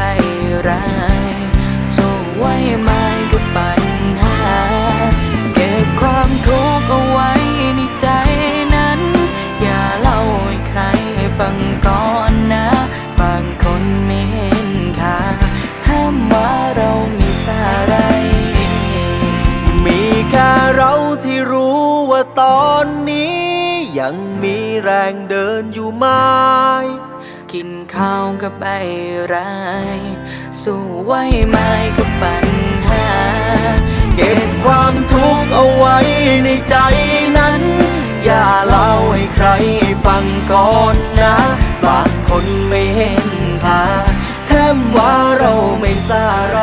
ไปร้ายสู้ไว้ไม่กับปัญหา เก็บความทุกข์เอาไว้ในใจนั้น อย่าเล่าให้ใครฟังก่อนนะ บางคนไม่เห็นค่าถ้าว่าเรามีสาระ มีแค่เราที่รู้ว่าตอนนี้ ยังมีแรงเดินอยู่ไหม กินข้าวกับใบราย สู้ไหวไหมกับปัญหา เก็บความทุกข์เอาไว้ในใจนั้น อย่าเล่าให้ใครฟังก่อนนะ บางคนไม่เห็นภาแถมว่าเราไม่สาไร